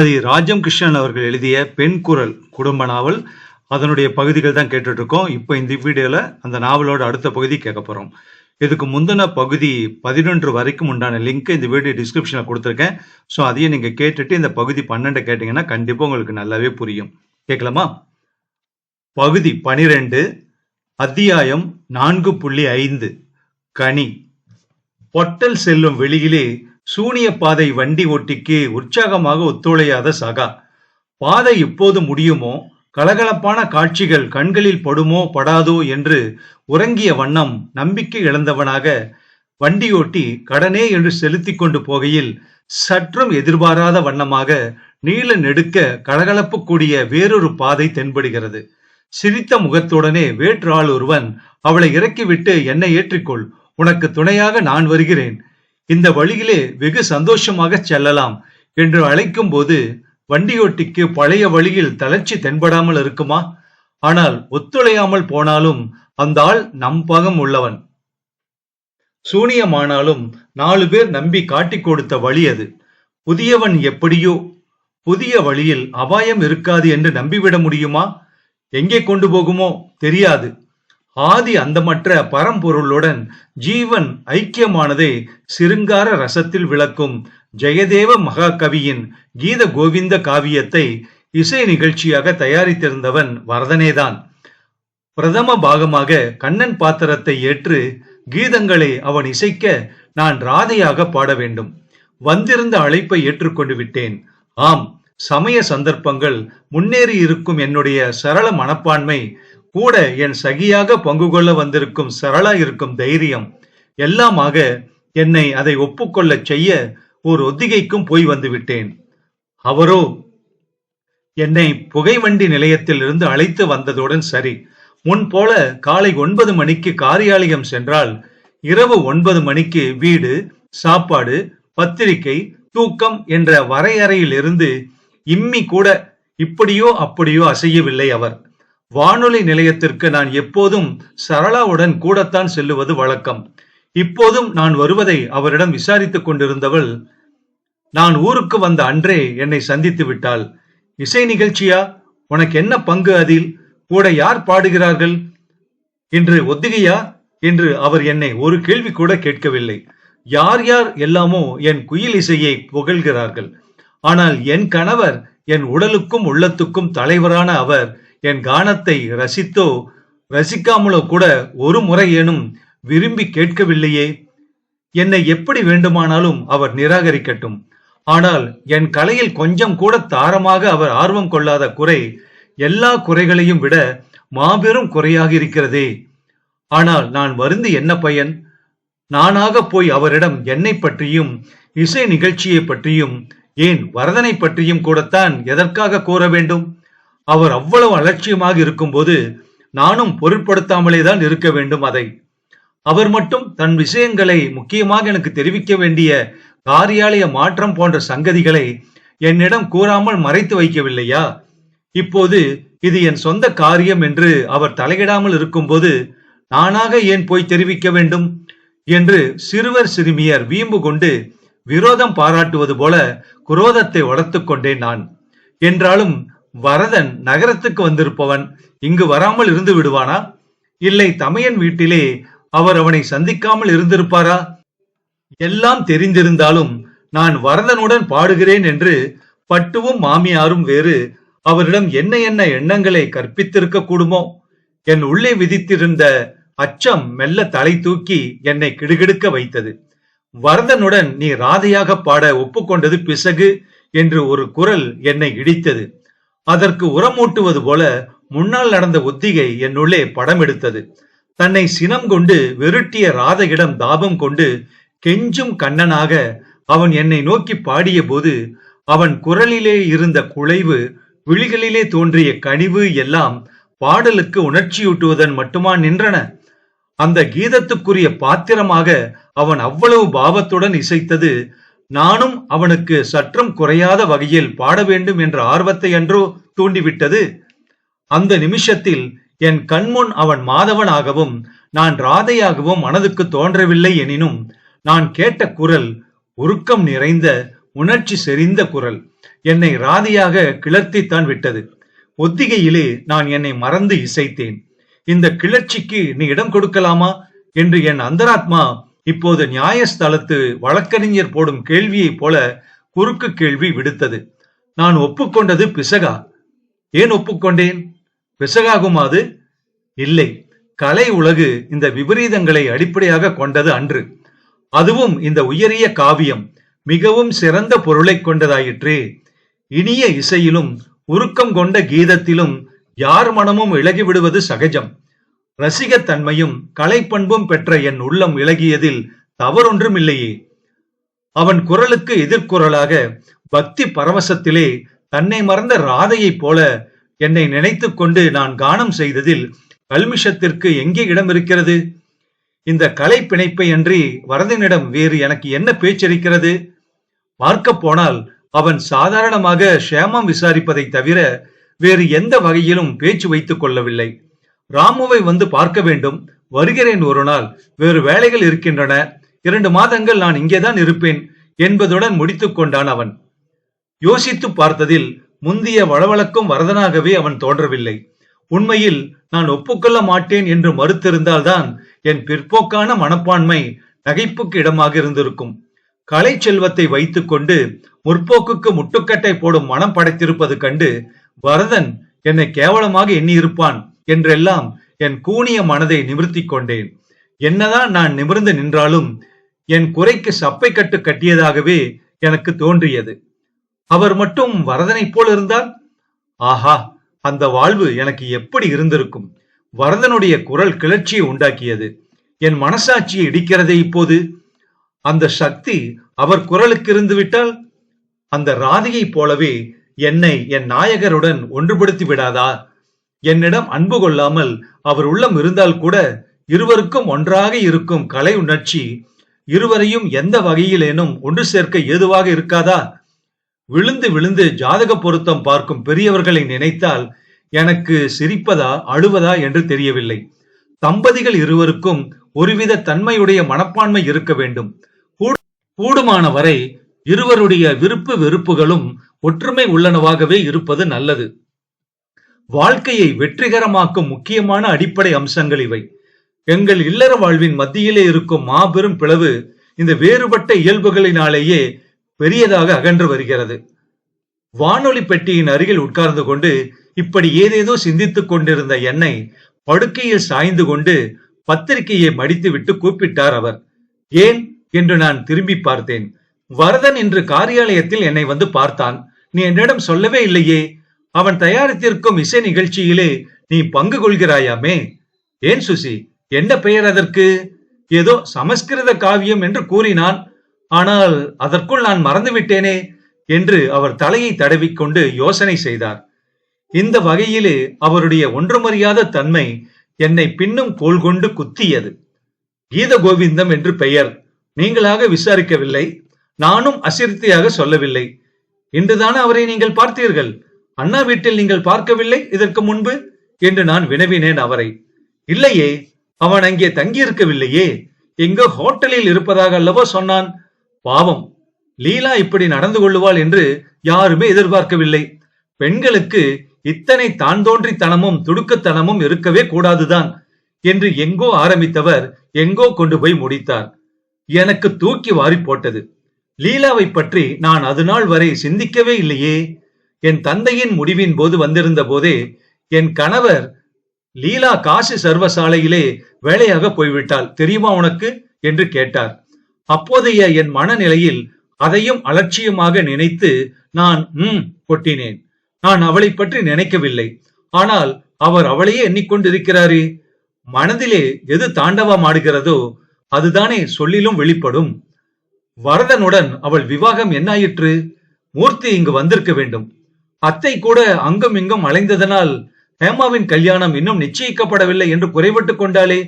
திருமதி ராஜம் கிருஷ்ணன் அவர்கள் எழுதிய பெண் குரல் குடும்ப நாவல். அதனுடைய பகுதிகள் தான் கேட்டுட்ருக்கோம். இப்போ இந்த வீடியோவில் அந்த நாவலோட அடுத்த பகுதி கேட்க போகிறோம் இதுக்கு முந்தின பகுதி பதினொன்று வரைக்கும் உண்டான லிங்க் இந்த வீடியோ டிஸ்கிரிப்ஷனில் கொடுத்துருக்கேன். ஸோ அதையும் நீங்கள் கேட்டுட்டு இந்த பகுதி பன்னெண்டை கேட்டிங்கன்னா கண்டிப்பாக உங்களுக்கு நல்லாவே புரியும். கேட்கலாமா? பகுதி பனிரெண்டு அத்தியாயம் நான்கு புள்ளி ஐந்து. கனி. பொட்டல் செல்லும் வெளியிலே சூனிய பாதை வண்டி ஓட்டிக்கு உற்சாகமாக ஒத்துழையாத சகா. பாதை எப்போது முடியுமோ கலகலப்பான காட்சிகள் கண்களில் படுமோ படாதோ என்று உறங்கிய வண்ணம் நம்பிக்கை இழந்தவனாக வண்டியோட்டி கடனே என்று செலுத்தி கொண்டு போகையில் சற்றும் எதிர்பாராத வண்ணமாக நீள நெடுக்க கலகலப்பு கூடிய வேறொரு பாதை தென்படுகிறது. சிரித்த முகத்துடனே வேற்றாள் ஒருவன் அவளை இறக்கிவிட்டு என்னை ஏற்றிக்கொள். உனக்கு துணையாக நான் வருகிறேன். இந்த வழியிலே வெகு சந்தோஷமாக செல்லலாம் என்று அழைக்கும் போது வண்டியோட்டிக்கு பழைய வழியில் தளர்ச்சி தென்படாமல் இருக்குமா? ஆனால் ஒத்துழையாமல் போனாலும் அந்த ஆள் நம் பகம் உள்ளவன். சூனியமானாலும் நாலு பேர் நம்பி காட்டிக் கொடுத்த வழி அது. புதியவன் எப்படியோ? புதிய வழியில் அபாயம் இருக்காது என்று நம்பிவிட முடியுமா? எங்கே கொண்டு போகுமோ? தெரியாது. ஆதி அந்தமற்ற பரம்பொருளுடன் ஜீவன் ஐக்கியமானதை சிருங்கார ரசத்தில் விளக்கும் ஜெயதேவ மகாகவியின் கீத கோவிந்த காவியத்தை இசை நிகழ்ச்சியாக தயாரித்திருந்தவன் வரதனேதான். பிரதம பாகமாக கண்ணன் பாத்திரத்தை ஏற்று கீதங்களை அவன் இசைக்க நான் ராதையாக பாட வேண்டும். வந்திருந்த அழைப்பை ஏற்றுக்கொண்டு விட்டேன். ஆம் சமய சந்தர்ப்பங்கள் முன்னேறி இருக்கும் என்னுடைய சரள மனப்பான்மை கூட என் சகியாக பங்கு கொள்ள வந்திருக்கும் சரளா இருக்கும் தைரியம் எல்லாமாக என்னை அதை ஒப்புக்கொள்ளச் செய்ய ஒரு ஒத்திகைக்கும் போய் வந்துவிட்டேன். அவரோ என்னை புகைவண்டி நிலையத்தில் இருந்து அழைத்து வந்ததுடன் சரி முன் போல காலை ஒன்பது மணிக்கு காரியாலயம் சென்றால் இரவு ஒன்பது மணிக்கு வீடு சாப்பாடு பத்திரிகை தூக்கம் என்ற வரையறையிலிருந்து இம்மி கூட இப்படியோ அப்படியோ அசையவில்லை அவர். வானொலி நிலையத்திற்கு நான் எப்போதும் சரளாவுடன் கூடத்தான் செல்லுவது வழக்கம். இப்போதும் நான் வருவதை அவரிடம் விசாரித்துக் கொண்டிருந்தவள் நான் ஊருக்கு வந்த அன்றே என்னை சந்தித்து விட்டாள். இசை நிகழ்ச்சியா? உனக்கு என்ன பங்கு அதில்? கூட யார் பாடுகிறார்கள்? என்று ஒத்திகையா? என்று அவர் என்னை ஒரு கேள்வி கூட கேட்கவில்லை. யார் யார் எல்லாமோ என் குயில் இசையை புகழ்கிறார்கள். ஆனால் என் கணவர் என் உடலுக்கும் உள்ளத்துக்கும் தலைவரான அவர் என் கானத்தை ரசித்தோ ரசிக்காமலோ கூட ஒரு முறையேனும் விரும்பி கேட்கவில்லையே. என்னை எப்படி வேண்டுமானாலும் அவர் நிராகரிக்கட்டும். ஆனால் என் கலையில் கொஞ்சம் கூட தாரமாக அவர் ஆர்வம் கொள்ளாத குறை எல்லா குறைகளையும் விட மாபெரும் குறையாக இருக்கிறதே. ஆனால் நான் வருந்து என்ன பயன்? நானாக போய் அவரிடம் என்னை பற்றியும் இசை நிகழ்ச்சியை பற்றியும் ஏன் வரதனை பற்றியும் கூடத்தான் எதற்காக கூற வேண்டும்? அவர் அவ்வளவு அலட்சியமாக இருக்கும்போது நானும் பொருட்படுத்தாமலே தான் இருக்க வேண்டும் அதை. அவர் மட்டும் தன் விஷயங்களை முக்கியமாக எனக்கு தெரிவிக்க வேண்டிய காரியாலய மாற்றம் போன்ற சங்கதிகளை என்னிடம் கூறாமல் மறைத்து வைக்கவில்லையா? இப்போது இது என் சொந்த காரியம் என்று அவர் தலையிடாமல் இருக்கும்போது நானாக ஏன் போய் தெரிவிக்க வேண்டும்? என்று சிறுவர் சிறுமியர் வீம்பு கொண்டு விரோதம் பாராட்டுவது போல குரோதத்தை வளர்த்து கொண்டேன் நான். என்றாலும் வரதன் நகரத்துக்கு வந்திருப்பவன். இங்கு வராமல் இருந்து விடுவானா? இல்லை தமையன் வீட்டிலே அவர் அவனை சந்திக்காமல் இருந்திருப்பாரா? எல்லாம் தெரிந்திருந்தாலும் நான் வரதனுடன் பாடுகிறேன் என்று பட்டுவும் மாமியாரும் வேறு அவரிடம் என்ன என்ன எண்ணங்களை கற்பித்திருக்க கூடுமோ? என் உள்ளே விதித்திருந்த அச்சம் மெல்ல தலை தூக்கி என்னை கிடுகிடுக்க வைத்தது. வரதனுடன் நீ ராதையாக பாட ஒப்புக்கொண்டது பிசகு என்று ஒரு குரல் என்னை இடித்தது. அதற்கு உரமூட்டுவது போல முன்னால் நடந்த ஒத்திகை என்னுள்ளே படம் எடுத்தது தன்னை சினம் கொண்டு வெருட்டிய ராதையிடம் தாபம் கொண்டு கெஞ்சும் கண்ணனாக அவன் என்னை நோக்கி பாடிய போது அவன் குரலிலே இருந்த குலைவு விழிகளிலே தோன்றிய கனிவு எல்லாம் பாடலுக்கு உணர்ச்சியூட்டுவதன் மட்டுமா நின்றன? அந்த கீதத்துக்குரிய பாத்திரமாக அவன் அவ்வளவு பாவத்துடன் இசைத்தது நானும் அவனுக்கு சற்றும் குறையாத வகையில் பாட வேண்டும் என்ற ஆர்வத்தை அன்றோ தூண்டிவிட்டது. அந்த நிமிஷத்தில் என் கண்முன் அவன் மாதவனாகவும் நான் ராதையாகவும் மனதுக்கு தோன்றவில்லை எனினும் நான் கேட்ட குரல் உருக்கம் நிறைந்த உணர்ச்சி செறிந்த குரல். என்னை ராதையாக கிளர்த்தித்தான் விட்டது. ஒத்திகையிலே நான் என்னை மறந்து இசைத்தேன். இந்த கிளர்ச்சிக்கு நீ இடம் கொடுக்கலாமா? என்று என் அந்தராத்மா இப்போது நியாயஸ்தலத்து வழக்கறிஞர் போடும் கேள்வியைப் போல குறுக்கு கேள்வி விடுத்தது. நான் ஒப்புக்கொண்டது பிசகா. ஏன் ஒப்புக்கொண்டேன்? பிசகாகுமா அது? இல்லை. கலை உலகு இந்த விபரீதங்களை அடிப்படையாக கொண்டது அன்று. அதுவும் இந்த உயரிய காவியம் மிகவும் சிறந்த பொருளை கொண்டதாயிற்றே. இனிய இசையிலும் உருக்கம் கொண்ட கீதத்திலும் யார் மனமும் இழகி விடுவது சகஜம். ரசிகத்தன்மையும் கலைப்பண்பும் பெற்ற என் உள்ளம் இழகியதில் தவறொன்றும் இல்லையே அவன் குரலுக்கு எதிர்குரலாக பக்தி பரவசத்திலே தன்னை மறந்த ராதையைப் போல என்னை நினைத்துக் கொண்டு நான் கானம் செய்ததில் கல்மிஷத்திற்கு எங்கே இடம் இருக்கிறது இந்த கலை பிணைப்பை அன்றி வரதனிடம் வேறு எனக்கு என்ன பேச்சிருக்கிறது? பார்க்க போனால் அவன் சாதாரணமாக ஷேமம் விசாரிப்பதை தவிர வேறு எந்த வகையிலும் பேச்சு வைத்துக் கொள்ளவில்லை. ராமுவை வந்து பார்க்க வேண்டும். வருகிறேன் ஒரு நாள். வேறு வேலைகள் இருக்கின்றன. இரண்டு மாதங்கள் நான் இங்கேதான் இருப்பேன் என்பதுடன் முடித்துக் கொண்டான் அவன். யோசித்து பார்த்ததில் முந்திய வளவளக்கும் வரதனாகவே அவன் தோன்றவில்லை. உண்மையில் நான் ஒப்புக்கொள்ள மாட்டேன் என்று மறுத்திருந்தால்தான் என் பிற்போக்கான மனப்பான்மை நகைப்புக்கு இடமாக இருந்திருக்கும். கலை செல்வத்தை வைத்துக்கொண்டு முற்போக்குக்கு முட்டுக்கட்டை போடும் மனம் படைத்திருப்பது கண்டு வரதன் என்னை கேவலமாக எண்ணியிருப்பான். என்றெல்லாம் என் கூனிய மனதை நிமிர்த்திக் கொண்டேன். என்னதான் நான் நிமிர்ந்து நின்றாலும் என் குறைக்கு சப்பை கட்டு கட்டியதாகவே எனக்கு தோன்றியது. அவர் மட்டும் வரதனைப் போல் இருந்தால் ஆஹா அந்த வாழ்வு எனக்கு எப்படி இருந்திருக்கும்? வரதனுடைய குரல் கிளர்ச்சியை உண்டாக்கியது. என் மனசாட்சியை இடிக்கிறதே இப்போது? அந்த சக்தி அவர் குரலுக்கு இருந்து விட்டால்? அந்த ராதியை போலவே என்னை என் நாயகருடன் ஒன்றுபடுத்தி விடாதா? என்னிடம் அன்பு கொள்ளாமல் அவர் உள்ளம் இருந்தால் கூட இருவருக்கும் ஒன்றாக இருக்கும் கலை உணர்ச்சி இருவரையும் எந்த வகையிலேனும் ஒன்று சேர்க்க ஏதுவாக இருக்காதா? விழுந்து விழுந்து ஜாதக பொருத்தம் பார்க்கும் பெரியவர்களை நினைத்தால் எனக்கு சிரிப்பதா அழுவதா என்று தெரியவில்லை. தம்பதிகள் இருவருக்கும் ஒருவித தன்மையுடைய மனப்பான்மை இருக்க வேண்டும். கூடுமான வரை இருவருடைய விருப்பு வெறுப்புகளும் ஒற்றுமை உள்ளனவாகவே இருப்பது நல்லது. வாழ்க்கையை வெற்றிகரமாக்கும் முக்கியமான அடிப்படை அம்சங்கள் இவை. எங்கள் இல்லற வாழ்வின் மத்தியிலே இருக்கும் மாபெரும் பிளவு இந்த வேறுபட்ட இயல்புகளினாலேயே பெரியதாக அகன்று வருகிறது. வானொலி பெட்டியின் அருகில் உட்கார்ந்து கொண்டு இப்படி ஏதேதோ சிந்தித்துக் கொண்டிருந்த என்னை படுக்கையில் சாய்ந்து கொண்டு பத்திரிகையை மடித்துவிட்டு கூப்பிட்டார் அவர். ஏன்? என்று நான் திரும்பி பார்த்தேன். வரதன் இன்று காரியாலயத்தில் என்னை வந்து பார்த்தான். நீ என்னிடம் சொல்லவே இல்லையே. அவன் தயாரித்திருக்கும் இசை நிகழ்ச்சியிலே நீ பங்கு கொள்கிறாயாமே. ஏன் சுசி? என்ன பெயர் அதற்கு? ஏதோ சமஸ்கிருத காவியம் என்று கூறினான். ஆனால் அதற்குள் நான் மறந்துவிட்டேனே என்று அவர் தலையை தடவிக்கொண்டு யோசனை செய்தார். இந்த வகையிலே அவருடைய ஒன்றுமறியாத தன்மை என்னை பின்னும் கோல் கொண்டு குத்தியது. கீத கோவிந்தம் என்று பெயர். நீங்களாக விசாரிக்கவில்லை. நானும் அசிர்த்தியாக சொல்லவில்லை. இன்றுதானே அவரை நீங்கள் பார்த்தீர்கள்? அண்ணா வீட்டில் நீங்கள் பார்க்கவில்லை? இதற்கு முன்பு? என்று நான் வினவினேன் அவரை. இல்லையே அவன் அங்கே தங்கியிருக்கவில்லையே. எங்கோ ஹோட்டலில் இருப்பதாக அல்லவோ சொன்னான். பாவம் லீலா இப்படி நடந்து கொள்ளுவாள் என்று யாருமே எதிர்பார்க்கவில்லை. பெண்களுக்கு இத்தனை தான் தோன்றித்தனமும் துடுக்கத்தனமும் இருக்கவே கூடாதுதான் என்று எங்கோ ஆரம்பித்தவர் எங்கோ கொண்டு போய் முடித்தார். எனக்கு தூக்கி வாரி போட்டது. லீலாவை பற்றி நான் அது நாள் வரை சிந்திக்கவே இல்லையே. என் தந்தையின் முடிவின் போது வந்திருந்த போதே என் கணவர் லீலா காசி சர்வசாலையிலே வேலையாக போய்விட்டால் தெரியுமா உனக்கு? என்று கேட்டார். அப்போதைய என் மனநிலையில் அதையும் அலட்சியமாக நினைத்து நான் ம் கொட்டினேன். நான் அவளை பற்றி நினைக்கவில்லை. ஆனால் அவர் அவளையே எண்ணிக்கொண்டிருக்கிறாரே மனதிலே எது தாண்டவம் ஆடுகிறதோ அதுதானே சொல்லிலும் வெளிப்படும். வரதனுடன் அவள் விவாகம் என்னாயிற்று? மூர்த்தி இங்கு வந்திருக்க வேண்டும். அத்தை கூட அங்கும் இங்கும் அலைந்ததனால் ஹேமாவின் கல்யாணம் இன்னும் நிச்சயிக்கப்படவில்லை என்று குறைவிட்டுக் கொண்டாலே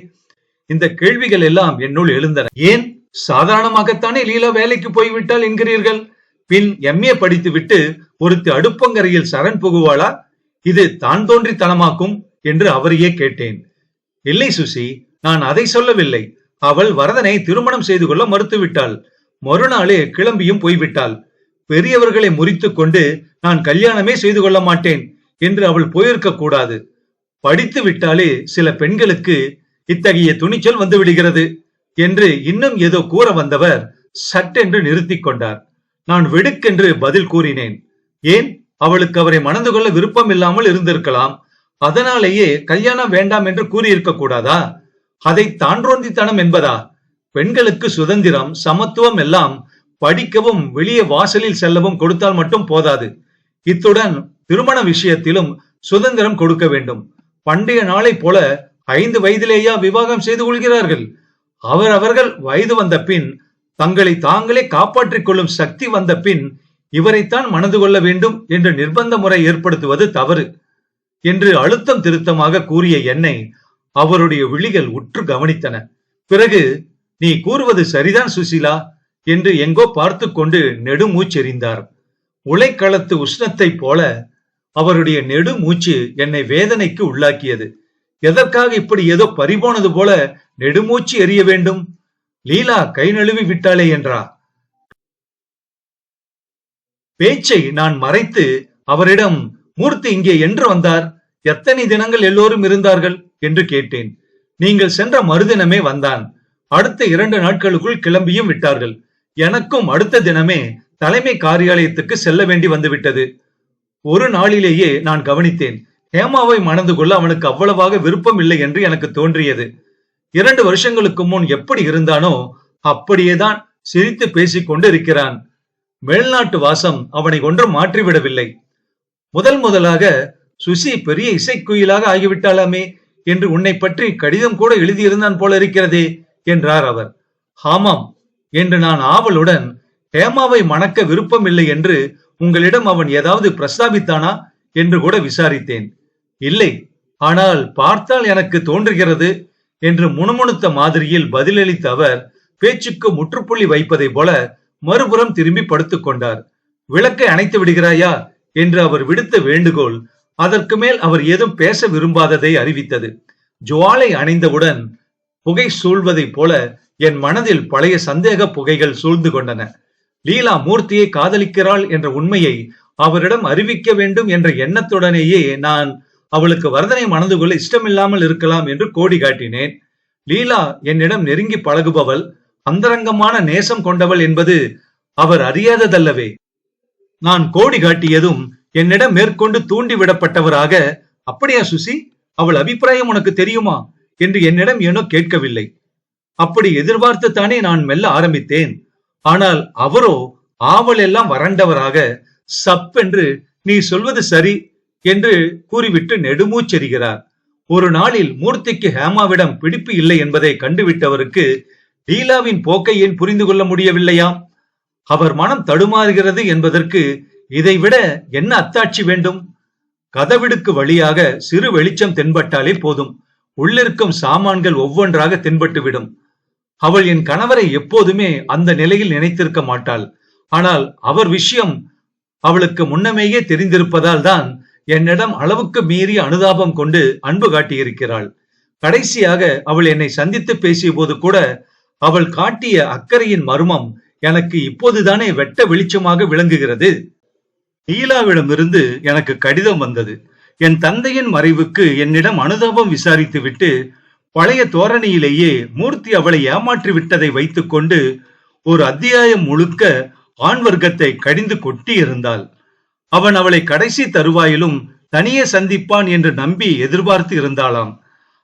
இந்த கேள்விகள் எல்லாம் என்னுள் எழுந்தன. ஏன்? சாதாரணமாகத்தானே லீலா வேலைக்கு போய்விட்டால் என்கிறீர்கள்? பின் எம்ஏ படித்துவிட்டு ஒருத்தி அடுப்பங்கரையில் சரண் புகுவாளா? இது தான் தோன்றித்தனமாக்கும் என்று அவரையே கேட்டேன். இல்லை சுசி நான் அதை சொல்லவில்லை. அவள் வரதனை திருமணம் செய்து கொள்ள மறுத்துவிட்டாள். மறுநாளே கிளம்பியும் போய்விட்டாள். பெரியவர்களை முறித்து கொண்டு நான் கல்யாணமே செய்து கொள்ள மாட்டேன் என்று அவள் போயிருக்க கூடாது. படித்து விட்டாலே சில பெண்களுக்கு இத்தகைய துணிச்சல் வந்து விடுகிறது என்று இன்னும் ஏதோ கூற வந்தவர் சட்டென்று நிறுத்திக் கொண்டார். நான் வெடுக்கென்று பதில் கூறினேன். ஏன்? அவளுக்கு அவரை மணந்து கொள்ள விருப்பம் இல்லாமல் இருந்திருக்கலாம். அதனாலேயே கல்யாணம் வேண்டாம் என்று கூறியிருக்க கூடாதா? அதை தான்றோந்தித்தனம் என்பதா? பெண்களுக்கு சுதந்திரம் சமத்துவம் எல்லாம் படிக்கவும் வெளியே வாசலில் செல்லவும் கொடுத்தால் மட்டும் போதாது. இத்துடன் திருமண விஷயத்திலும் சுதந்திரம் கொடுக்க வேண்டும். பண்டைய நாளை போல ஐந்து வயதிலேயா விவாகம் செய்து கொள்கிறார்கள்? அவர் அவர்கள் வயது வந்த பின் தங்களை தாங்களே காப்பாற்றிக் கொள்ளும் சக்தி வந்த பின் இவரைத்தான் மணந்து கொள்ள வேண்டும் என்று நிர்பந்த முறை ஏற்படுத்துவது தவறு என்று அழுத்தம் திருத்தமாக கூறிய என்னை அவருடைய விழிகள் உற்று கவனித்தன. பிறகு நீ கூறுவது சரிதான் சுசிலா என்று எங்கோ பார்த்து கொண்டு நெடுமூச்செறிந்தார். உலைக்களத்து உஷ்ணத்தைப் போல அவருடைய நெடுமூச்சு என்னை வேதனைக்கு உள்ளாக்கியது. எதற்காக இப்படி ஏதோ பறிபோனது போல நெடுமூச்சு எரிய வேண்டும்? லீலா கை நழுவி விட்டாளே என்றா? பேச்சை நான் மறைத்து அவரிடம் மூர்த்தி இங்கே என்று வந்தார்? எத்தனை தினங்கள் எல்லோரும் இருந்தார்கள்? என்று கேட்டேன். நீங்கள் சென்ற மறுதினமே வந்தான். அடுத்த இரண்டு நாட்களுக்குள் கிளம்பியும் விட்டார்கள். எனக்கும் அடுத்த தினமே தலைமை காரியாலயத்துக்கு செல்ல வேண்டி வந்துவிட்டது. ஒரு நாளிலேயே நான் கவனித்தேன். ஹேமாவை மணந்து கொள்ள அவனுக்கு அவ்வளவாக விருப்பம் இல்லை என்று எனக்கு தோன்றியது. இரண்டு வருஷங்களுக்கு முன் எப்படி இருந்தானோ அப்படியேதான் சிரித்து பேசிக் கொண்டு இருக்கிறான் மேல்நாட்டு வாசம் அவனை ஒன்றும் மாற்றிவிடவில்லை. முதல் முதலாக சுசி பெரிய இசைக்குயிலாக ஆகிவிட்டாளாமே என்று உன்னை பற்றி கடிதம் கூட எழுதியிருந்தான் போல இருக்கிறதே என்றார் அவர். ஆமாம் என்று நான் ஆவலுடன் ஹேமாவை மணக்க விருப்பம் இல்லை என்று உங்களிடம் அவன் ஏதாவது பிரஸ்தாபித்தானா என்று கூட விசாரித்தேன். இல்லை ஆனால் பார்த்தால் எனக்கு தோன்றுகிறது என்று முணுமுணுத்த மாதிரியில் பதிலளித்த அவர் பேச்சுக்கு முற்றுப்புள்ளி வைப்பதை போல மறுபுறம் திரும்பி படுத்துக் கொண்டார். விளக்கை அணைத்து விடுகிறாயா? என்று அவர் விடுத்த வேண்டுகோள் அதற்கு மேல் அவர் ஏதும் பேச விரும்பாததை அறிவித்தது. ஜுவாலை அணைந்தவுடன் புகை சூழ்வதைப் போல என் மனதில் பழைய சந்தேக புகைகள் சூழ்ந்து கொண்டன. லீலா மூர்த்தியை காதலிக்கிறாள் என்ற உண்மையை அவரிடம் அறிவிக்க வேண்டும் என்ற எண்ணத்துடனேயே நான் அவளுக்கு வரதனை மணந்து கொள்ள இஷ்டமில்லாமல் இருக்கலாம் என்று கோடி காட்டினேன். லீலா என்னிடம் நெருங்கி பழகுபவள் அந்தரங்கமான நேசம் கொண்டவள் என்பது அவர் அறியாததல்லவே. நான் கோடி காட்டியதும் என்னிடம் மேற்கொண்டு தூண்டி விடப்பட்டவராக அப்படியா சுசி அவள் அபிப்பிராயம் உனக்கு தெரியுமா? என்று என்னிடம் ஏனோ கேட்கவில்லை. அப்படி எதிர்பார்த்துத்தானே நான் மெல்ல ஆரம்பித்தேன். ஆனால் அவரோ ஆவல் எல்லாம் வறண்டவராக சப்பென்று நீ சொல்வது சரி என்று கூறிவிட்டு நெடுமூச்செறிகிறார் ஒரு நாளில் மூர்த்திக்கு ஹேமாவிடம் பிடிப்பு இல்லை என்பதை கண்டுவிட்டவருக்கு லீலாவின் போக்கை ஏன் புரிந்து கொள்ள முடியவில்லையாம்? அவர் மனம் தடுமாறுகிறது என்பதற்கு இதைவிட என்ன அத்தாட்சி வேண்டும்? கதவிடுக்கு வழியாக சிறு வெளிச்சம் தென்பட்டாலே போதும். உள்ளிருக்கும் சாமான்கள் ஒவ்வொன்றாக தென்பட்டுவிடும். அவள் என் கணவரை எப்போதுமே அந்த நிலையில் நினைத்திருக்க மாட்டாள். ஆனால் அவர் விஷயம் அவளுக்கு முன்னமேயே தெரிந்திருப்பதால் தான் என்னிடம் அளவுக்கு மீறி அனுதாபம் கொண்டு அன்பு காட்டியிருக்கிறாள். கடைசியாக அவள் என்னை சந்தித்து பேசிய போது கூட அவள் காட்டிய அக்கறையின் மர்மம் எனக்கு இப்போதுதானே வெட்ட வெளிச்சமாக விளங்குகிறது. லீலாவிடமிருந்து எனக்கு கடிதம் வந்தது. என் தந்தையின் மறைவுக்கு என்னிடம் அனுதாபம் விசாரித்துவிட்டு பழைய தோரணியிலேயே மூர்த்தி அவளை ஏமாற்றி விட்டதை வைத்துக்கொண்டு ஒரு அத்தியாயம் முழுக்க ஆண் வர்க்கத்தை கடிந்து கொட்டி இருந்தாள் அவன் அவளை கடைசி தருவாயிலும் தனியே சந்திப்பான் என்று நம்பி எதிர்பார்த்து இருந்தாளாம்.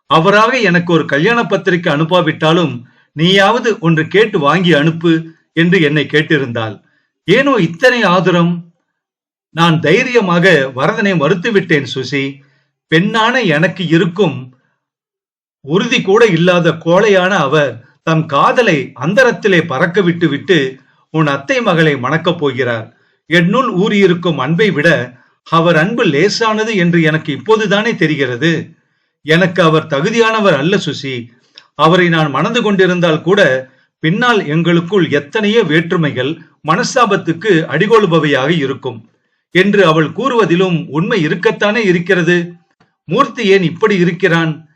அவராக எனக்கு ஒரு கல்யாண பத்திரிகை அனுப்பாவிட்டாலும் நீயாவது ஒன்று கேட்டு வாங்கி அனுப்பு என்று என்னை கேட்டிருந்தாள். ஏனோ இத்தனை ஆதுரம்? நான் தைரியமாக வரதனை மறுத்து விட்டேன் சுசி. பெண்ணான எனக்கு இருக்கும் உறுதி கூட இல்லாத கோழையான அவர் தம் காதலை அந்தரத்திலே பறக்க விட்டு விட்டு உன் அத்தை மகளை மணக்கப் போகிறார். என்னுள் ஊறியிருக்கும் அன்பை விட அவர் அன்பு லேசானது என்று எனக்கு இப்போதுதானே தெரிகிறது. எனக்கு அவர் தகுதியானவர் அல்ல சுசி. அவரை நான் மணந்து கொண்டிருந்தால் கூட பின்னால் எங்களுக்குள் எத்தனையோ வேற்றுமைகள் மனஸ்தாபத்துக்கு அடிகொள்பவையாக இருக்கும். என்று அவள் கூறுவதிலும் உண்மை இருக்கத்தானே இருக்கிறது? மூர்த்தி ஏன் இப்படி இருக்கிறான்?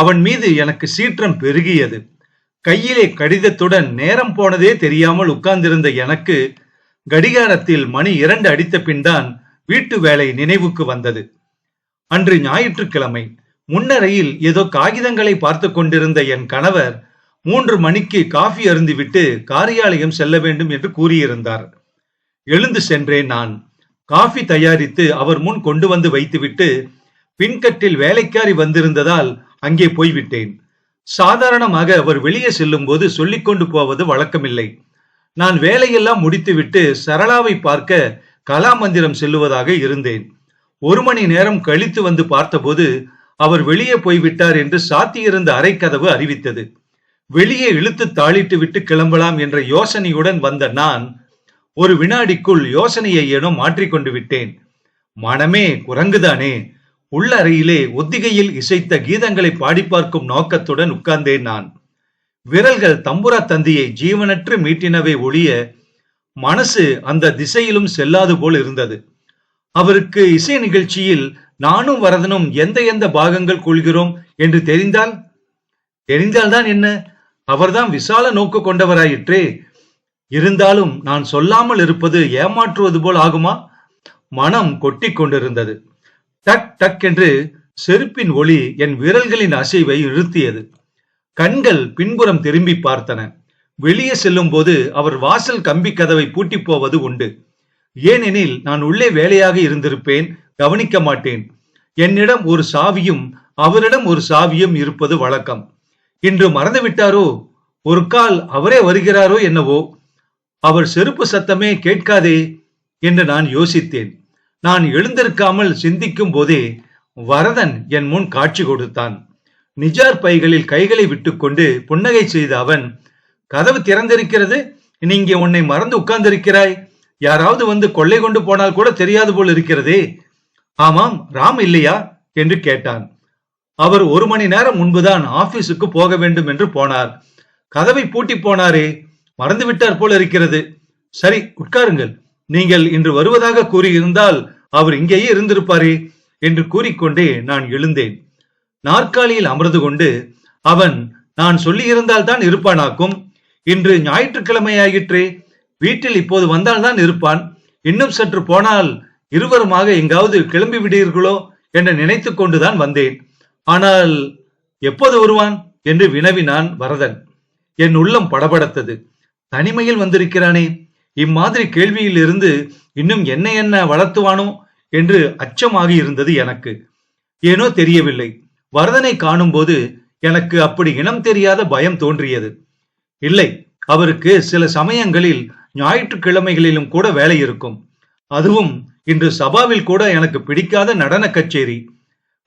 அவன் மீது எனக்கு சீற்றம் பெருகியது. கையிலே கடிதத்துடன் நேரம் போனதே தெரியாமல் உட்கார்ந்திருந்த எனக்கு கடிகாரத்தில் மணி இரண்டு அடித்த பின்தான் வீட்டு வேலை நினைவுக்கு வந்தது. அன்று ஞாயிற்றுக்கிழமை முன்னரையில் ஏதோ காகிதங்களை பார்த்து கொண்டிருந்த என் கணவர் மூன்று மணிக்கு காஃபி அருந்திவிட்டு காரியாலயம் செல்ல வேண்டும் என்று கூறியிருந்தார். எழுந்து சென்றேன் நான். காஃபி தயாரித்து அவர் முன் கொண்டு வந்து வைத்துவிட்டு பின்கட்டில் வேலைக்காரி வந்திருந்ததால் அங்கே போய்விட்டேன். சாதாரணமாக அவர் வெளியே செல்லும் போது சொல்லிக்கொண்டு போவது வழக்கமில்லை. நான் வேலையெல்லாம் முடித்துவிட்டு சரளாவை பார்க்க கலாமந்திரம் செல்லுவதாக இருந்தேன். ஒரு மணி நேரம் கழித்து வந்து பார்த்தபோது அவர் வெளியே போய்விட்டார் என்று சாத்தியிருந்த அரைக்கதவு அறிவித்தது. வெளியே இழுத்து தாளிட்டு விட்டு கிளம்பலாம் என்ற யோசனையுடன் வந்த நான் ஒரு வினாடிக்குள் யோசனையை ஏனோ மாற்றிக்கொண்டு விட்டேன். மனமே குரங்குதானே. உள்ளறையிலே ஒத்திகையில் இசைத்த கீதங்களை பாடி பார்க்கும் நோக்கத்துடன் உட்கார்ந்தேன் நான். விரல்கள் தம்புரா தந்தியை ஜீவனற்று மீட்டினவை ஒழிய மனசு அந்த திசையிலும் செல்லாது போல் இருந்தது. அவருக்கு இசை நிகழ்ச்சியில் நானும் வரதனும் எந்த எந்த பாகங்கள் கொள்கிறோம் என்று தெரிந்தால்? தெரிந்தால்தான் என்ன? அவர்தான் விசால நோக்கு கொண்டவராயிற்றே. இருந்தாலும் நான் சொல்லாமல் இருப்பது ஏமாற்றுவது போல் ஆகுமா? மனம் கொட்டி கொண்டிருந்தது. டக் டக் என்று செருப்பின் ஒளி என் விரல்களின் அசைவை நிறுத்தியது. கண்கள் பின்புறம் திரும்பி பார்த்தன. வெளியே செல்லும் போது அவர் வாசல் கம்பி கதவை பூட்டி போவது உண்டு. ஏனெனில் நான் உள்ளே வேலையாக இருந்திருப்பேன் கவனிக்க மாட்டேன். என்னிடம் ஒரு சாவியும் அவரிடம் ஒரு சாவியும் இருப்பது வழக்கம். இன்று மறந்து விட்டாரோ ஒரு கால் அவரே வருகிறாரோ என்னவோ? அவர் செருப்பு சத்தமே கேட்காதே என்று நான் யோசித்தேன். நான் எழுந்திருக்காமல் சிந்திக்கும் போதே வரதன் என் முன் காட்சி கொடுத்தான். நிஜார் பைகளில் கைகளை விட்டுக்கொண்டு புன்னகை செய்த அவன் கதவு திறந்திருக்கிறது. நீங்க உன்னை மறந்து உட்கார்ந்திருக்கிறாய். யாராவது வந்து கொள்ளை கொண்டு போனால் கூட தெரியாது போல் இருக்கிறதே. ஆமாம் ராம் இல்லையா? என்று கேட்டான். அவர் ஒரு மணி நேரம் முன்புதான் ஆபீஸுக்கு போக வேண்டும் என்று போனார். கதவை பூட்டி போனாரே மறந்து விட்டார் இருக்கிறது. சரி உட்காருங்கள். நீங்கள் இன்று வருவதாக கூறியிருந்தால் அவர் இங்கேயே இருந்திருப்பாரே என்று கூறிக்கொண்டே நான் எழுந்தேன். நாற்காலியில் அமர்ந்து கொண்டு அவன் நான் சொல்லியிருந்தால் தான் இருப்பானாக்கும்? இன்று ஞாயிற்றுக்கிழமையாயிற்றே வீட்டில் இப்போது வந்தால்தான் இருப்பான். இன்னும் சற்று போனால் இருவருமாக எங்காவது கிளம்பி விடுவீர்களோ என்று நினைத்து கொண்டுதான் வந்தேன். ஆனால் எப்போது வருவான்? என்று வினவினான் வரதன். என் உள்ளம் படபடத்தது. தனிமையில் வந்திருக்கிறானே இம்மாதிரி கேள்வியில் இருந்து இன்னும் என்ன என்ன வளர்த்துவானோ என்று அச்சமாகி இருந்தது எனக்கு. ஏனோ தெரியவில்லை. வரதனை காணும்போது எனக்கு அப்படி இனம் தெரியாத பயம் தோன்றியது. இல்லை அவருக்கு சில சமயங்களில் ஞாயிற்றுக்கிழமைகளிலும் கூட வேலை இருக்கும். அதுவும் இன்று சபாவில் கூட எனக்கு பிடிக்காத நடன கச்சேரி.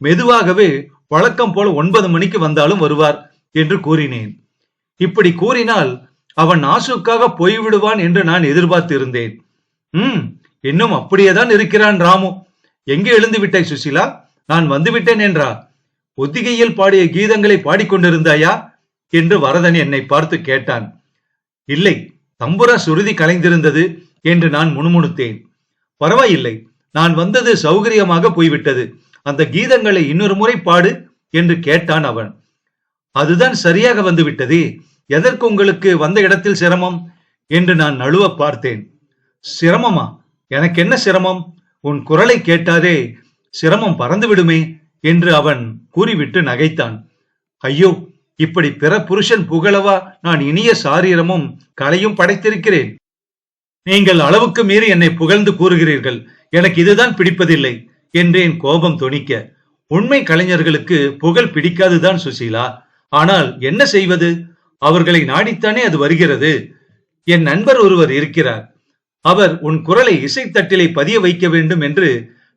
மெதுவாகவே வழக்கம் போல ஒன்பது மணிக்கு வந்தாலும் வருவார் என்று கூறினேன். இப்படி கூறினால் அவன் நாசுக்காக போய்விடுவான் என்று நான் எதிர்பார்த்து இருந்தேன் ம் இன்னும் அப்படியேதான் இருக்கிறான் ராமு. எங்கே எழுந்து விட்டாய் சுசிலா? நான் வந்துவிட்டேன் என்றா? ஒத்திகையில் பாடிய கீதங்களை பாடிக்கொண்டிருந்தாயா? என்று வரதன் என்னை பார்த்து கேட்டான். இல்லை தம்புரா சுருதி கலைந்திருந்தது என்று நான் முணுமுணுத்தேன். பரவாயில்லை நான் வந்தது சௌகரியமாக போய்விட்டது. அந்த கீதங்களை இன்னொரு முறை பாடு என்று கேட்டான் அவன். அதுதான் சரியாக வந்து விட்டதே எதற்கு உங்களுக்கு வந்த இடத்தில் சிரமம்? என்று நான் நழுவ பார்த்தேன். சிரமமா? எனக்கு என்ன சிரமம்? உன் குரலை கேட்டாரே சிரமம் பறந்துவிடுமே என்று அவன் கூறிவிட்டு நகைத்தான். ஐயோ இப்படி பிற புருஷன் புகழவா? நான் இனிய சாரீரமும் கலையும் படைத்திருக்கிறேன். நீங்கள் அளவுக்கு மீறி என்னை புகழ்ந்து கூறுகிறீர்கள். எனக்கு இதுதான் பிடிப்பதில்லை என்றேன் கோபம் தொனிக்க உண்மை கலைஞர்களுக்கு புகழ் பிடிக்காதுதான் சுசீலா. ஆனால் என்ன செய்வது? அவர்களை நாடித்தானே அது வருகிறது. என் நண்பர் ஒருவர் இருக்கிறார். அவர் உன் குரலை இசைத்தட்டிலே பதிய வைக்க வேண்டும் என்று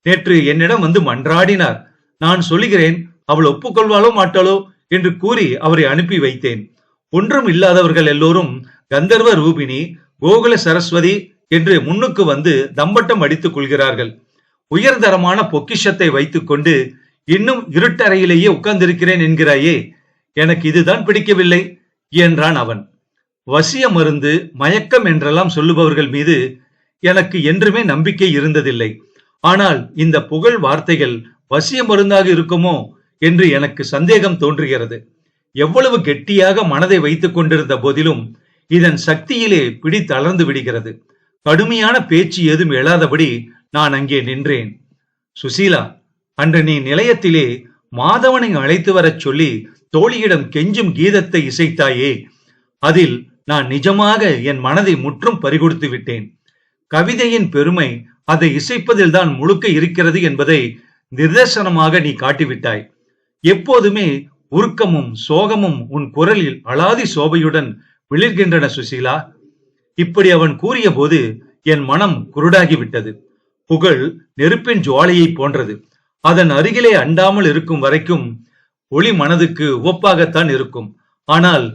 நேற்று என்னிடம் வந்து மன்றாடினார். நான் சொல்லுகிறேன் அவள் ஒப்புக்கொள்வாளோ மாட்டாளோ என்று கூறி அவரை அனுப்பி வைத்தேன். ஒன்றும் இல்லாதவர்கள் எல்லோரும் கந்தர்வ ரூபிணி கோகுல சரஸ்வதி என்று முன்னுக்கு வந்து தம்பட்டம் அடித்துக் கொள்கிறார்கள். உயர்தரமான பொக்கிஷத்தை வைத்துக்கொண்டு இன்னும் இருட்டறையிலேயே உட்கார்ந்திருக்கிறேன் என்கிறாயே எனக்கு இதுதான் பிடிக்கவில்லை. என்றான் அவன். வசிய மருந்து மயக்கம் என்றெல்லாம் சொல்லுபவர்கள் மீது எனக்கு என்றுமே நம்பிக்கை இருந்ததில்லை. ஆனால் இந்த புகழ் வார்த்தைகள் வசிய மருந்தாக இருக்குமோ என்று எனக்கு சந்தேகம் தோன்றுகிறது. எவ்வளவு கெட்டியாக மனதை வைத்துக் கொண்டிருந்த போதிலும் இதன் சக்தியிலே பிடி தளர்ந்து விடுகிறது. கடுமையான பேச்சு ஏதும் எழாதபடி நான் அங்கே நின்றேன். சுசீலா அன்று நீ நிலையத்திலே மாதவனை அழைத்து வரச் சொல்லி தோழியிடம் கெஞ்சும் கீதத்தை இசைத்தாயே அதில் நான் நிஜமாக என் மனதை முற்றும் பறிகொடுத்து விட்டேன். கவிதையின் பெருமை அதை இசைப்பதில் தான் முழுக்க இருக்கிறது என்பதை நிதர்சனமாக நீ காட்டிவிட்டாய். எப்போதுமே உருக்கமும் சோகமும் உன் குரலில் அலாதி சோபையுடன் விளிர்கின்றன சுசீலா. இப்படி அவன் கூறிய போது என் மனம் குருடாகிவிட்டது. புகழ் நெருப்பின் ஜுவாலையை போன்றது. அதன் அருகிலே அண்டாமல் இருக்கும் வரைக்கும் ஒளி மனதுக்கு உவப்பாகத்தான் இருக்கும். ஆனால்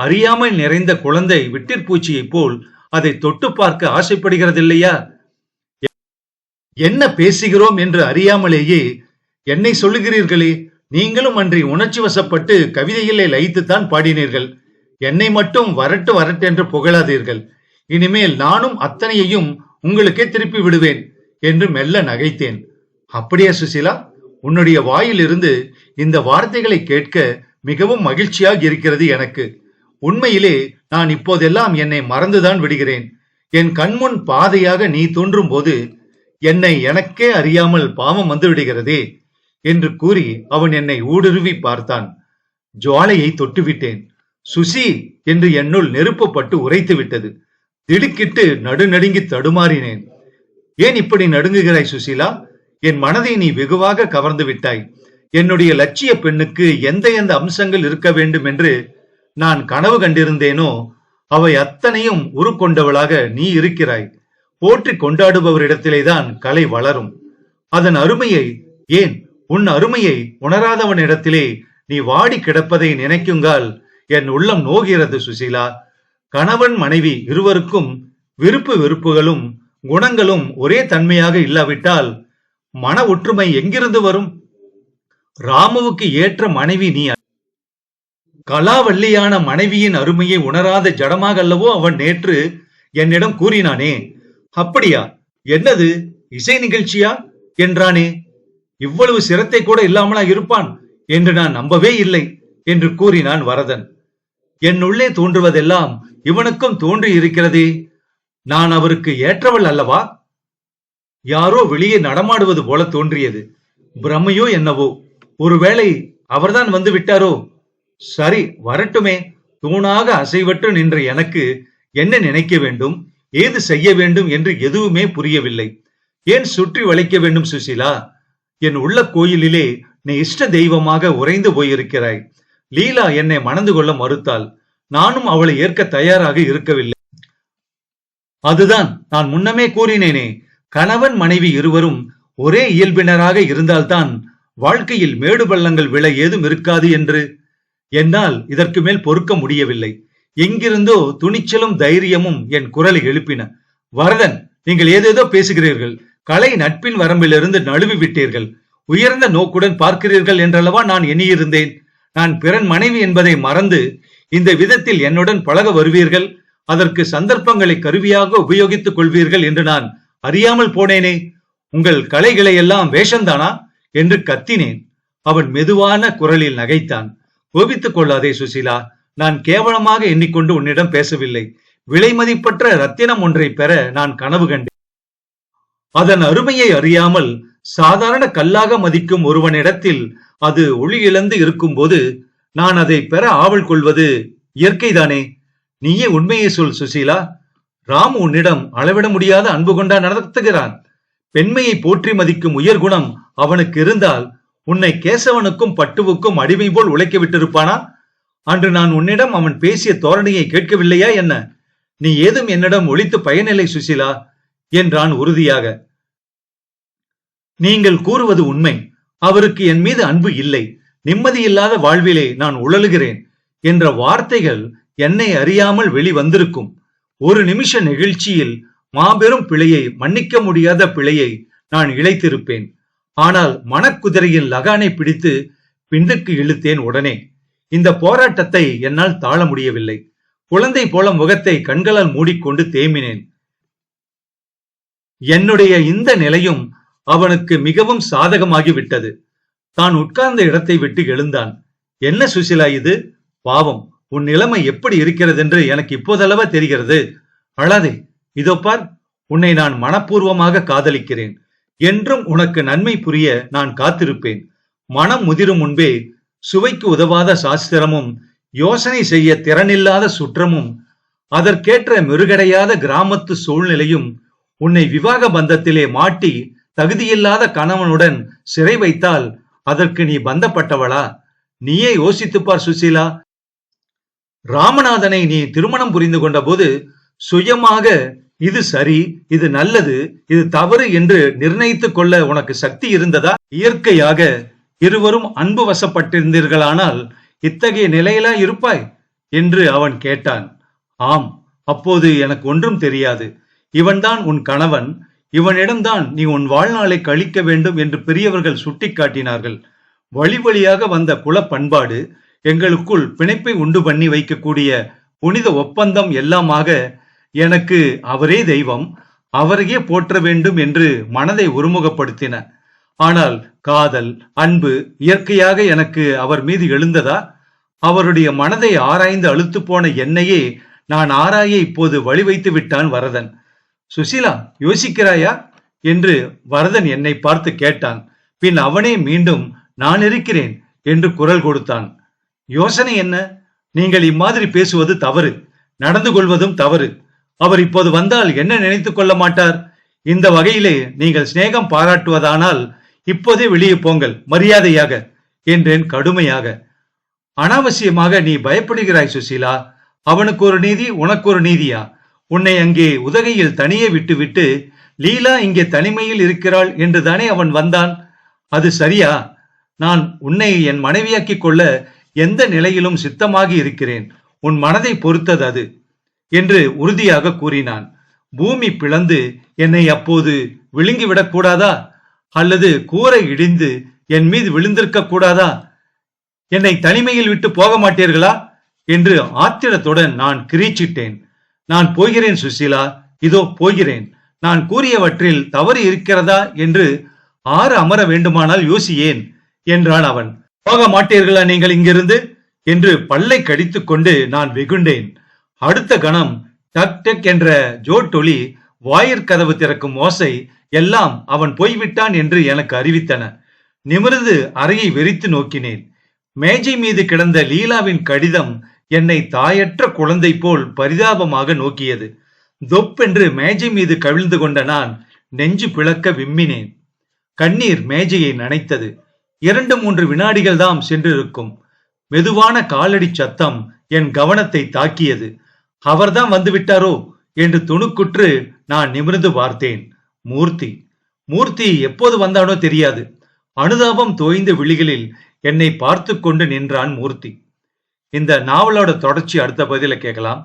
அறியாமல் நிறைந்த குழந்தை விட்டிற்பூச்சியைப் போல் அதை தொட்டு பார்க்க ஆசைப்படுகிறதில்லையா? என்ன பேசுகிறோம் என்று அறியாமலேயே என்னை சொல்லுகிறீர்களே நீங்களும் அன்றி உணர்ச்சி வசப்பட்டு கவிதையிலே லயித்துத்தான் பாடினீர்கள். என்னை மட்டும் வரட்டு வரட்டென்று புகழாதீர்கள். இனிமேல் நானும் அத்தனையையும் உங்களுக்கே திருப்பி விடுவேன் என்று மெல்ல நகைத்தேன். அப்படியா சுசீலா? உன்னுடைய வாயிலிருந்து இந்த வார்த்தைகளை கேட்க மிகவும் மகிழ்ச்சியாக இருக்கிறது எனக்கு. உண்மையிலே நான் இப்போதெல்லாம் என்னை மறந்துதான் விடுகிறேன். என் கண்முன் பாதையாக நீ தோன்றும் போது என்னை எனக்கே அறியாமல் பாவம் வந்து விடுகிறதே என்று கூறி அவன் என்னை ஊடுருவி பார்த்தான். ஜுவாலையை தொட்டுவிட்டேன். சுசி என்று என்னுள் நெருப்பப்பட்டு உரைத்து விட்டது திடுக்கிட்டு நடுநடுங்கி தடுமாறினேன். ஏன் இப்படி நடுங்குகிறாய் சுசீலா? என் மனதை நீ வெகுவாக கவர்ந்து விட்டாய். என்னுடைய லட்சிய பெண்ணுக்கு எந்த எந்த அம்சங்கள் இருக்க வேண்டும் என்று நான் கனவு கண்டிருந்தேனோ அவை அத்தனையும் உருக்கொண்டவளாக நீ இருக்கிறாய். போற்றி கொண்டாடுபவரிடத்திலேதான் கலை வளரும். அதன் அருமையை ஏன் உன் அருமையை உணராதவனிடத்திலே நீ வாடி கிடப்பதை நினைக்குங்கால் என் உள்ளம் நோகிறது சுசீலா. கணவன் மனைவி இருவருக்கும் விருப்பு வெறுப்புகளும் குணங்களும் ஒரே தன்மையாக இல்லாவிட்டால் மன ஒற்றுமை எங்கிருந்து வரும்? ராமுவுக்கு ஏற்ற மனைவி நீ கலாவல்லியான மனைவியின் அருமையை உணராத ஜடமாக அல்லவோ அவன் நேற்று என்னிடம் கூறினானே. அப்படியா? என்னது? இசை நிகழ்ச்சியா? என்றானே. இவ்வளவு சிரத்தை கூட இல்லாமலா இருப்பான் என்று நான் நம்பவே இல்லை என்று கூறினான் வரதன். என் உள்ளே தோன்றுவதெல்லாம் இவனுக்கும் தோன்றி இருக்கிறதே. நான் அவருக்கு ஏற்றவள் அல்லவா? யாரோ வெளியே நடமாடுவது போல தோன்றியது. பிரமையோ என்னவோ? ஒருவேளை அவர்தான் வந்து விட்டாரோ? சரி வரட்டுமே. தூணாக அசைவற்று நின்ற எனக்கு என்ன நினைக்க வேண்டும்? ஏது செய்ய வேண்டும் என்று எதுவுமே புரியவில்லை. ஏன் சுற்றி வளைக்க வேண்டும் சுசிலா? என் உள்ள கோயிலிலே நீ இஷ்ட தெய்வமாக உறைந்து போயிருக்கிறாய். லீலா என்னை மணந்து கொள்ள மறுத்தாள். நானும் அவளை ஏற்க தயாராக இருக்கவில்லை. அதுதான் நான் முன்னமே கூறினேனே. கணவன் மனைவி இருவரும் ஒரே இயல்பினராக இருந்தால்தான் வாழ்க்கையில் மேடு பள்ளங்கள் விலை ஏதும் இருக்காது என்று என்னால் இதற்கு மேல் பொறுக்க முடியவில்லை. எங்கிருந்தோ துணிச்சலும் தைரியமும் என் குரலை எழுப்பின. வரதன் நீங்கள் ஏதேதோ பேசுகிறீர்கள். கலை நட்பின் வரம்பிலிருந்து நழுவி விட்டீர்கள். உயர்ந்த நோக்குடன் பார்க்கிறீர்கள் என்றல்லவா நான் எண்ணியிருந்தேன். நான் பிறன் மனைவி என்பதை மறந்து இந்த விதத்தில் என்னுடன் பழக வருவீர்கள். அதற்கு சந்தர்ப்பங்களை கருவியாக உபயோகித்துக் கொள்வீர்கள் என்று நான் அறியாமல் போனேனே. உங்கள் கலைகளை எல்லாம் வேஷந்தானா? என்று கத்தினேன். அவன் மெதுவான குரலில் நகைத்தான். கோபித்துக் கொள்ளாதே சுசிலா நான் கேவலமாக எண்ணிக்கொண்டு உன்னிடம் பேசவில்லை. விலை மதிப்பற்ற ரத்தினம் ஒன்றை பெற நான் கனவு கண்டேன். அதன் அருமையை அறியாமல் சாதாரண கல்லாக மதிக்கும் ஒருவனிடத்தில் அது ஒளி இழந்து இருக்கும்போது நான் அதை பெற ஆவல் கொள்வது இயற்கைதானே? நீயே உண்மையை சொல் சுசீலா. ராம் உன்னிடம் அளவிட முடியாத அன்பு கொண்டா நடத்துகிறான். பெண்மையை போற்றி மதிக்கும் உயர் குணம் அவனுக்கு இருந்தால் உன்னை கேசவனுக்கும் பட்டுவுக்கும் அடிமை போல் உழைக்க விட்டிருப்பானா? அன்று நான் உன்னிடம் அவன் பேசிய தோரணையை கேட்கவில்லையா என்ன? நீ ஏதும் என்னிடம் ஒழித்து பயனில்லை சுசிலா என்றான் உறுதியாக. நீங்கள் கூறுவது உண்மை. அவருக்கு என் மீது அன்பு இல்லை. நிம்மதியில்லாத வாழ்விலே நான் உழலுகிறேன் என்ற வார்த்தைகள் என்னை அறியாமல் வெளிவந்திருக்கும். ஒரு நிமிஷ நெகிழ்ச்சியில் மாபெரும் பிழையை மன்னிக்க முடியாத பிழையை நான் இழைத்திருப்பேன். ஆனால் மனக்குதிரையின் லகானை பிடித்து பின்னுக்கு இழுத்தேன் உடனே. இந்த போராட்டத்தை என்னால் தாழ முடியவில்லை. குழந்தை போல முகத்தை கண்களால் மூடிக்கொண்டு தேம்பினேன். என்னுடைய இந்த நிலையும் அவனுக்கு மிகவும் சாதகமாகி விட்டது தான் உட்கார்ந்த இடத்தை விட்டு எழுந்தான். என்ன சுசிலா இது? பாவம் உன் நிலைமை எப்படி இருக்கிறது என்று எனக்கு இப்போதளவா தெரிகிறது. அழாதே இதோ பார் உன்னை நான் மனப்பூர்வமாக காதலிக்கிறேன். என்றும் உனக்கு நன்மை புரிய நான் காத்திருப்பேன். மனம் முதிரும் முன்பே சுவைக்கு உதவாத சாஸ்திரமும் யோசனை செய்ய திறனில்லாத சுற்றமும் அதற்கேற்ற மெருகடையாத கிராமத்து சூழ்நிலையும் உன்னை விவாக பந்தத்திலே மாட்டி தகுதியில்லாத கணவனுடன் சிறை வைத்தால் அதற்கு நீ பந்தப்பட்டவளா? நீயே யோசித்துப்பார் சுசீலா. ராமநாதனை நீ திருமணம் புரிந்து கொண்டபோது சுயமாக இது சரி இது நல்லது இது தவறு என்று நிர்ணயித்துக் கொள்ள உனக்கு சக்தி இருந்ததா? இயற்கையாக இருவரும் அன்பு வசப்பட்டிருந்தீர்களானால் இத்தகைய நிலையிலா இருப்பாய்? என்று அவன் கேட்டான். ஆம் அப்போது எனக்கு ஒன்றும் தெரியாது. இவன்தான் உன் கணவன் இவனிடம்தான் நீ உன் வாழ்நாளை கழிக்க வேண்டும் என்று பெரியவர்கள் சுட்டிக்காட்டினார்கள். வழி வழியாக வந்த குல பண்பாடு எங்களுக்குள் பிணைப்பை உண்டு பண்ணி வைக்கக்கூடிய புனித ஒப்பந்தம் எல்லாமாக எனக்கு அவரே தெய்வம் அவரையே போற்ற வேண்டும் என்று மனதை ஒருமுகப்படுத்தின. ஆனால் காதல் அன்பு இயற்கையாக எனக்கு அவர் மீது எழுந்ததா? அவருடைய மனதை ஆராய்ந்து அழுத்து போன என்னையே நான் ஆராய இப்போது வழி வைத்து விட்டான் வரதன். சுசீலா யோசிக்கிறாயா? என்று வரதன் என்னை பார்த்து கேட்டான். பின் அவனே மீண்டும் நான் இருக்கிறேன் என்று குரல் கொடுத்தான். யோசனை என்ன? நீங்கள் இம்மாதிரி பேசுவது தவறு நடந்து கொள்வதும் தவறு. அவர் இப்போது வந்தால் என்ன நினைத்துக் கொள்ள மாட்டார்? இந்த வகையிலே நீங்கள் சிநேகம் பாராட்டுவதானால் இப்போதே வெளியே போங்கள் மரியாதையாக என்றேன் கடுமையாக. அனாவசியமாக நீ பயப்படுகிறாய் சுசீலா. அவனுக்கு ஒரு நீதி உனக்கு ஒரு நீதியா? உன்னை அங்கே உதகையில் தனியே விட்டுவிட்டு லீலா இங்கே தனிமையில் இருக்கிறாள் என்று தானே அவன் வந்தான்? அது சரியா? நான் உன்னை என் மனைவியாக்கிக் கொள்ள எந்த நிலையிலும் சித்தமாகி இருக்கிறேன். உன் மனதை பொறுத்தது அது. என்று உறுதியாக கூறினான். பூமி பிளந்து என்னை அப்போது விழுங்கிவிடக் கூடாதா? அல்லது கூரை இடிந்து என் மீது விழுந்திருக்க கூடாதா? என்னை தனிமையில் விட்டு போக மாட்டீர்களா? என்று ஆத்திரத்துடன் நான் கிரீச்சிட்டேன். நான் போகிறேன் சுசீலா. இதோ போகிறேன். நான் கூறியவற்றில் தவறு இருக்கிறதா? என்று ஆறு அமர வேண்டுமானால் யோசியேன் என்றான் அவன். போக மாட்டீர்களா நீங்கள் இங்கிருந்து? என்று பல்லை கடித்துக்கொண்டு நான் வெகுண்டேன். அடுத்த கணம் டக் டக் என்ற ஜோட்டொலி வாயிற்கதவு திறக்கும் ஓசை எல்லாம் அவன் போய்விட்டான் என்று எனக்கு அறிவித்தன. நிமிர்ந்து அறையை வெறித்து நோக்கினேன். மேஜை மீது கிடந்த லீலாவின் கடிதம் என்னை தாயற்ற குழந்தை போல் பரிதாபமாக நோக்கியது. தொப்பென்று மேஜை மீது கவிழ்ந்து கொண்ட நான் நெஞ்சு பிளக்க விம்மினேன். கண்ணீர் மேஜையை நனைத்தது. இரண்டு மூன்று வினாடிகள் தாம் சென்றிருக்கும். மெதுவான காலடி சத்தம் என் கவனத்தை தாக்கியது. அவர்தான் வந்து விட்டாரோ என்று துணுக்குற்று நான் நிமிர்ந்து பார்த்தேன். மூர்த்தி மூர்த்தி எப்போது வந்தானோ தெரியாது. அனுதாபம் தோய்ந்த விழிகளில் என்னை பார்த்து கொண்டு நின்றான் மூர்த்தி. இந்த நாவலோட தொடர்ச்சி அடுத்த பதில கேட்கலாம்.